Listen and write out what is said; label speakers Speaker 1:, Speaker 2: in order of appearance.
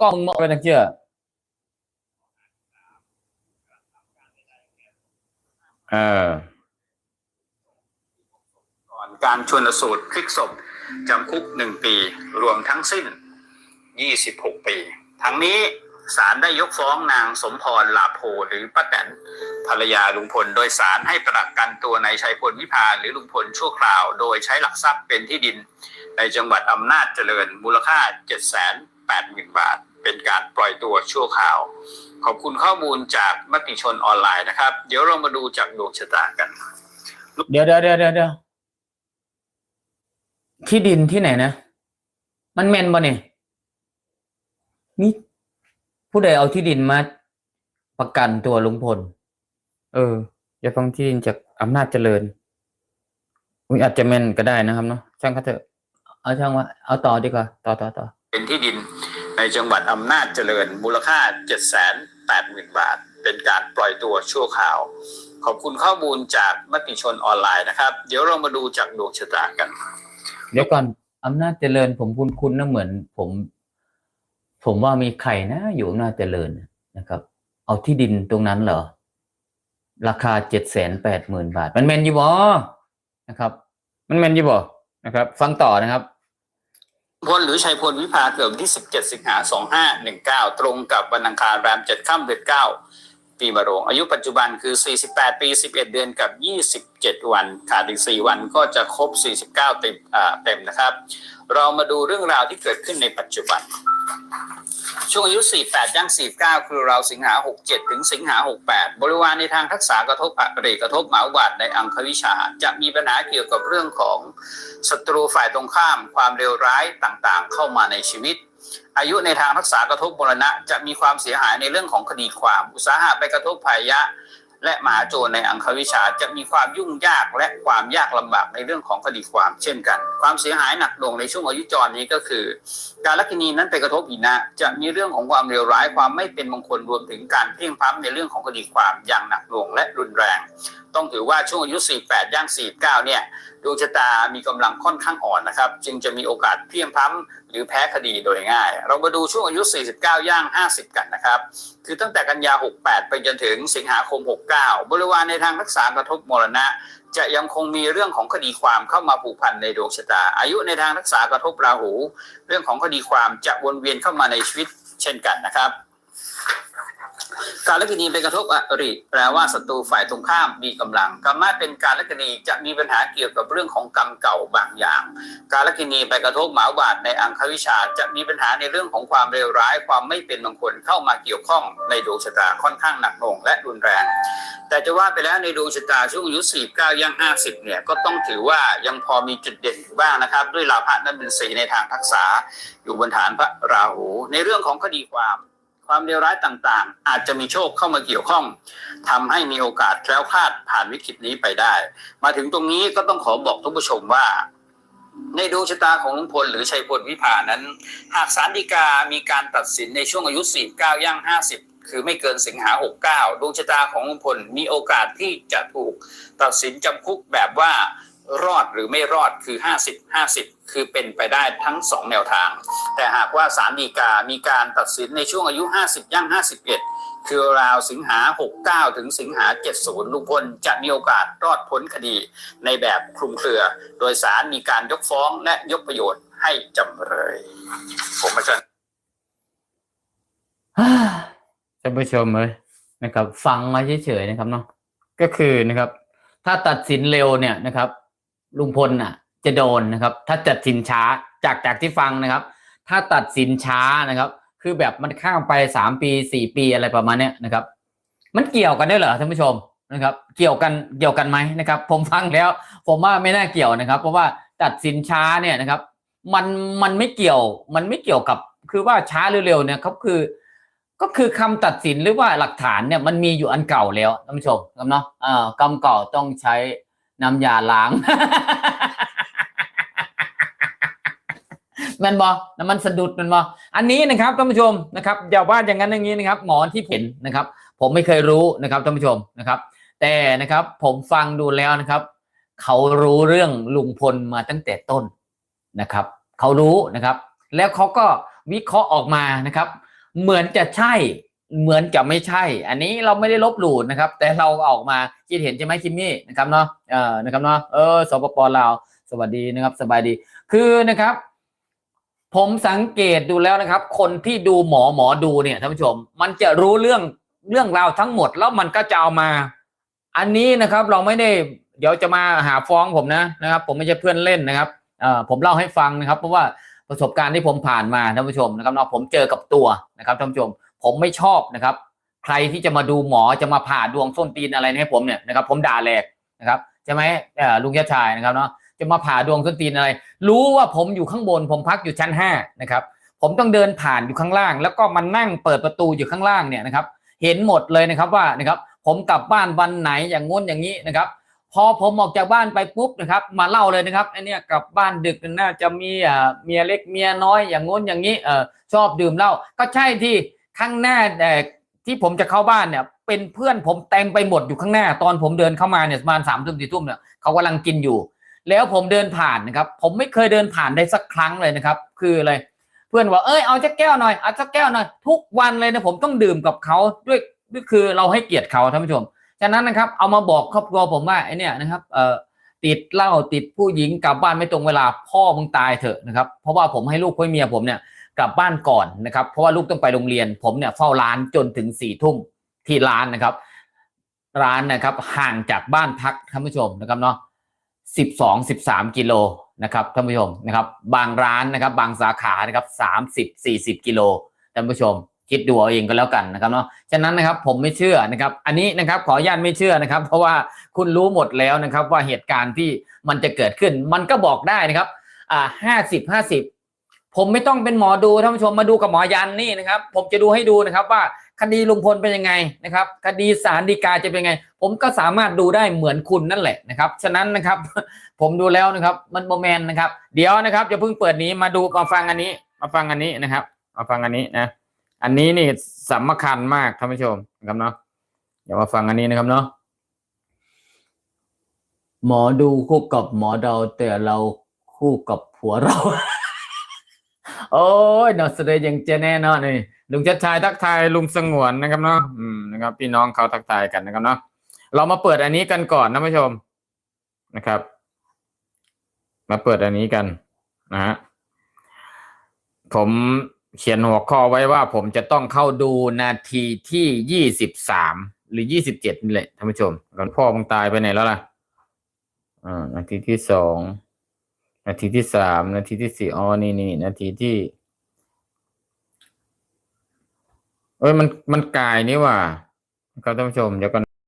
Speaker 1: กล้องมึงมองไปทางเชื่อเออ
Speaker 2: ก่อนการชนสูตรพลิกศพจำคุกหนึ่งปี รวมทั้งสิ้น 26 ปี ทั้งนี้ศาลได้ยกฟ้องนางสมพรลาโพหรือป้าแตนภรรยาลุงพล โดยศาลให้ประกันตัวนายชัยพลวิพาหรือลุงพลชั่วคราว โดยใช้หลักทรัพย์เป็นที่ดิน ในจังหวัดอำนาจเจริญมูลค่า 780,000 บาทเป็นการปล่ อยตัวชั่วคราว ขอบคุณข้อมูลจากมติชนออนไลน์นะครับ เดี๋ยวเรามาดูจากดวงชะตากัน
Speaker 1: เดี๋ยวเดี๋ยวเดี๋ยวเดี๋ยวเดี๋ยวที่ดินที่ไหนนะ มันแมนบ่เนี่ยนี่ผู้ใดเอาที่ดินมาประกันตัวลุงพล เอออย่าฟังที่ดินจากอำนาจเจริญอุ้ยอาจจะแมนก็ได้นะครับเนาะช่างเขาเถอะ เอาช่างว่า เอาต่อดีกว่า ต่อต่อต่อ
Speaker 2: เป็นที่ดิน ในจังหวัดอำนาจเจริญมูลค่า 780,000 บาท เป็นการปล่อยตัวชั่วคราว ขอบคุณข้อมูลจากมติชนออนไลน์นะครับ เดี๋ยวเรามาดูจากดวงชะตากัน
Speaker 1: เดี๋ยวก่อนอำนาจเจริญผมคุ้นคุ้นๆนะเหมือน ผม ผมว่ามีใครนะอยู่อำนาจเจริญนะครับ เอาที่ดินตรงนั้นเหรอ ราคาเจ็ดแสนแปดหมื่นบาท มันแมนยู่บ่นะครับ มันแมนยู่บ่นะครับ ฟังต่อนะครับ
Speaker 2: พลหรือชัยพลวิภาเกิดวันที่ 17 สิงหา 2519 ตรงกับวันอังคารแรม 7 ค่ำเดือน 9 ปีมะโรง อายุปัจจุบันคือ 48 ปี 11 เดือนกับ 27 วัน ขาดอีก 4 วันก็จะครบ 49 เต็มอ่าเต็มนะครับ เรามาดูเรื่องราวที่เกิดขึ้นในปัจจุบัน ช่วงอายุ 48ย่าง49 คือเราสิงหา 67 ถึงสิงหา 68 บริวารในทางทักษะกระทบอริกระทบหมาบาทในอังควิชา จะมีปัญหาเกี่ยวกับเรื่องของศัตรูฝ่ายตรงข้าม ความเลวร้ายต่างๆ เข้ามาในชีวิต อายุในทางทักษะกระทบมรณะ จะมีความเสียหายในเรื่องของคดีความ อุตสาหะไปกระทบภัยยะ และมหาโจรในอังควิชาจะมีความยุ่งยากและความยากลำบากในเรื่องของคดีความเช่นกัน ความเสียหายหนักหน่วงในช่วงอายุจรนี้ก็คือ การลักนีนั้นไปกระทบอีนะ จะมีเรื่องของความเลวร้ายความไม่เป็นมงคลรวมถึงการเพลียงพล้ำในเรื่องของคดีความอย่างหนักหน่วงและรุนแรง ต้องถือว่าช่วงอายุ 48 ย่าง 49 เนี่ยดวงชะตามีกำลังค่อนข้างอ่อนนะครับ จึงจะมีโอกาสเพียงพล้ำหรือแพ้คดีโดยง่าย เรามาดูช่วงอายุ 49 ย่าง 50 กันนะครับ คือตั้งแต่กันยา 68 ไปจนถึงสิงหาคม 69 บริวารในทางรักษากระทบมรณะ จะยังคงมีเรื่องของคดีความเข้ามาผูกพันในดวงชะตา อายุในทางรักษากระทบราหู เรื่องของคดีความจะวนเวียนเข้ามาในชีวิตเช่นกันนะครับ การลักณีไปกระทบอริแปลว่าศัตรูฝ่ายตรงข้ามมีกำลังกรรมะเป็นการลักณีจะมีปัญหาเกี่ยวกับเรื่องของกรรมเก่าบางอย่าง การลักณีไปกระทบหมาบาดในอังควิชาจะมีปัญหาในเรื่องของความเลวร้าย ความไม่เป็นมงคลเข้ามาเกี่ยวข้องในดวงชะตาค่อนข้างหนักหน่วงและรุนแรง แต่จะว่าไปแล้วในดวงชะตาช่วงอายุ49ย่าง50เนี่ยก็ต้องถือว่ายังพอมีจุดเด่นบ้างนะครับ ด้วยลาภะนั้นเป็นสีในทางทักษะอยู่บนฐานพระราหู ในเรื่องของคดีความ ความเลวร้ายต่างๆ อาจจะมีโชคเข้ามาเกี่ยวข้องทำให้มีโอกาสแคล้วคลาดผ่านวิกฤตนี้ไปได้ มาถึงตรงนี้ก็ต้องขอบอกทุกผู้ชมว่า ในดวงชะตาของลุงพลหรือชัยพลวิภานั้น หากศาลฎีกามีการตัดสินในช่วงอายุ 49 ย่าง 50 คือไม่เกินสิงหา 69 ดวงชะตาของลุงพลมีโอกาสที่จะถูกตัดสินจำคุกแบบว่า รอดหรือไม่รอดคือ 50 50 คือเป็นไปได้ทั้ง 2 แนวทาง แต่หากว่าศาลฎีกา มีการตัดสินในช่วงอายุ 50 ย่าง 51 คือราวสิงหา 69 ถึงสิงหา 70 ลุงพลจะมีโอกาสรอดพ้นคดีในแบบคลุมเครือ โดยศาลมีการยกฟ้องและยกประโยชน์ให้จำเลย ผมอาจารย์
Speaker 1: ท่านผู้ชมเลยนะครับ ฟังมาเฉยๆนะครับเนาะก็คือนะครับ ถ้าตัดสินเร็วเนี่ยนะครับ ลุงพลน่ะ จะโดนนะครับ ถ้าตัดสินช้าจากจากที่ฟังนะครับ ถ้าตัดสินช้านะครับ คือแบบมันข้ามไปสามปีสี่ปีอะไรประมาณเนี้ยนะครับ มันเกี่ยวกันได้เหรอท่านผู้ชมนะครับ เกี่ยวกันเกี่ยวกันไหมนะครับ ผมฟังแล้ว ผมว่าไม่น่าเกี่ยวนะครับ เพราะว่าตัดสินช้าเนี่ยนะครับ มันมันไม่เกี่ยว มันไม่เกี่ยวกับ คือว่าช้าหรือเร็วเนี่ยเขาคือก็คือคำตัดสินหรือว่าหลักฐานเนี่ยมันมีอยู่อันเก่าแล้วท่านผู้ชมครับเนาะอ่ากรรมเก่าต้องใช้ น้ำยาล้าง แมันบอน้ำมันสะดุดแมันบออันนี้นะครับท่านผู้ชมนะครับอย่าว่าอย่างนั้นอย่างนี้นะครับ หมอที่เห็นนะครับ ผมไม่เคยรู้นะครับท่านผู้ชมนะครับ แต่นะครับผมฟังดูแล้วนะครับ เขารู้เรื่องลุงพลมาตั้งแต่ต้นนะครับ เขารู้นะครับ แล้วเขาก็วิเคราะห์ออกมานะครับ เหมือนจะใช่ เหมือนจะไม่ใช่ อันนี้เราไม่ได้ลบหลู่นะครับ แต่เราออกมาคิดเห็นใช่ไหมคิมมี่นะครับเนาะเออนะครับเนาะเออสปปลาวสวัสดีนะครับ สบายดี คือนะครับ ผมสังเกตดูแล้วนะครับ คนที่ดูหมอหมอดูเนี่ยท่านผู้ชม มันจะรู้เรื่องเรื่องราวทั้งหมดแล้วมันก็จะเอามา อันนี้นะครับเราไม่ได้เดี๋ยวจะมาหาฟ้องผมนะนะครับ ผมไม่ใช่เพื่อนเล่นนะครับเออผมเล่าให้ฟังนะครับ เพราะว่าประสบการณ์ที่ผมผ่านมาท่านผู้ชมนะครับเนาะผมเจอกับตัวนะครับท่านผู้ชม ผมไม่ชอบนะครับ ใครที่จะมาดูหมอจะมาผ่าดวงส้นตีนอะไรให้ผมเนี่ยนะครับ ผมด่าแหลกนะครับใช่ไหมลุงยะชายนะครับเนาะจะมาผ่าดวงส้นตีนอะไร รู้ว่าผมอยู่ข้างบน ผมพักอยู่ชั้นห้านะครับ ผมต้องเดินผ่านอยู่ข้างล่าง แล้วก็มานั่งเปิดประตูอยู่ข้างล่างเนี่ยนะครับ เห็นหมดเลยนะครับว่านะครับผมกลับบ้านวันไหนอย่างงู้นอย่างนี้นะครับพอผมออกจากบ้านไปปุ๊บนะครับ มาเล่าเลยนะครับไอเนี่ยกลับบ้านดึกน่าจะมีอ่าเมียเล็กเมียน้อยอย่างงู้นอย่างนี้เออชอบดื่มเหล้าก็ใช่ที่ ข้างหน้าเอ่อที่ผมจะเข้าบ้านเนี่ย เป็นเพื่อนผมเต็มไปหมดอยู่ข้างหน้า ตอนผมเดินเข้ามาเนี่ยประมาณสามทุ่มสี่ทุ่มเนี่ยเขากำลังกินอยู่ แล้วผมเดินผ่านนะครับ ผมไม่เคยเดินผ่านได้สักครั้งเลยนะครับ คืออะไรเพื่อนบอกเอ้ยเอาจักแก้วหน่อยเอาจักแก้วหน่อยทุกวันเลยนะผมต้องดื่มกับเขาด้วยด้วยคือเราให้เกียรติเขาท่านผู้ชมฉะนั้นนะครับเอามาบอกครอบครัวผมว่าไอเนี่ยนะครับเอ่อติดเหล้าติดผู้หญิงกลับบ้านไม่ตรงเวลาพ่อมึงตายเถอะนะครับ เพราะว่าผมให้ลูกให้เมียผมเนี่ย กลับบ้านก่อนนะครับ เพราะว่าลูกต้องไปโรงเรียน ผมเนี่ยเฝ้าร้านจนถึงสี่ทุ่มที่ร้านนะครับ ร้านนะครับห่างจากบ้านพักท่านผู้ชมนะครับเนาะสิบสองสิบสามกิโลนะครับท่านผู้ชมนะครับ บางร้านนะครับ บางสาขานะครับสามสิบสี่สิบกิโลท่านผู้ชม คิดดูเอาเองก็แล้วกันนะครับเนาะฉะนั้นนะครับผมไม่เชื่อนะครับ อันนี้นะครับขออนุญาตไม่เชื่อนะครับ เพราะว่าคุณรู้หมดแล้วนะครับ ว่าเหตุการณ์ที่มันจะเกิดขึ้น มันก็บอกได้นะครับอ่าห้าสิบห้าสิบ ผมไม่ต้องเป็นหมอดูท่านผู้ชมมาดูกับหมอยันนี่นะครับ ผมจะดูให้ดูนะครับว่าคดีลุงพลเป็นยังไงนะครับ คดีสารดีกาจะเป็นยังไง ผมก็สามารถดูได้เหมือนคุณนั่นแหละนะครับ ฉะนั้นนะครับ ผมดูแล้วนะครับ มันโมเมนนะครับ เดี๋ยวนะครับจะเพิ่งเปิดนี้มาดูมาฟังอันนี้ มาฟังอันนี้นะครับ มาฟังอันนี้นะ อันนี้นี่สำคัญมากท่านผู้ชมนะครับเนาะเดี๋ยวมาฟังอันนี้นะครับเนาะหมอดูคู่กับหมอเดาแต่เราคู่กับผัวเรา โอ้ยนอสเดย์ยังเจแน่นอนนี่ลุงชัดชายทักทายลุงสงวนนะครับเนาะอืมนะครับ พี่น้องเขาทักทายกันนะครับเนาะเรามาเปิดอันนี้กันก่อนนะผู้ชมนะครับ มาเปิดอันนี้กันนะฮะผมเขียนหัวข้อไว้ว่าผมจะต้องเข้าดูนาทีที่ยี่สิบสามหรือยี่สิบเจ็ดนี่แหละท่านผู้ชมก่อนพ่อมึงตายไปไหนแล้วล่ะอ่านาทีที่สอง นาทีที่สามนาทีที่สี่อ๋อนี่นี่นาทีที่ เอ้ยมันมันกายนี่ว่าครับท่านผู้ชมเดี๋ยวก่อน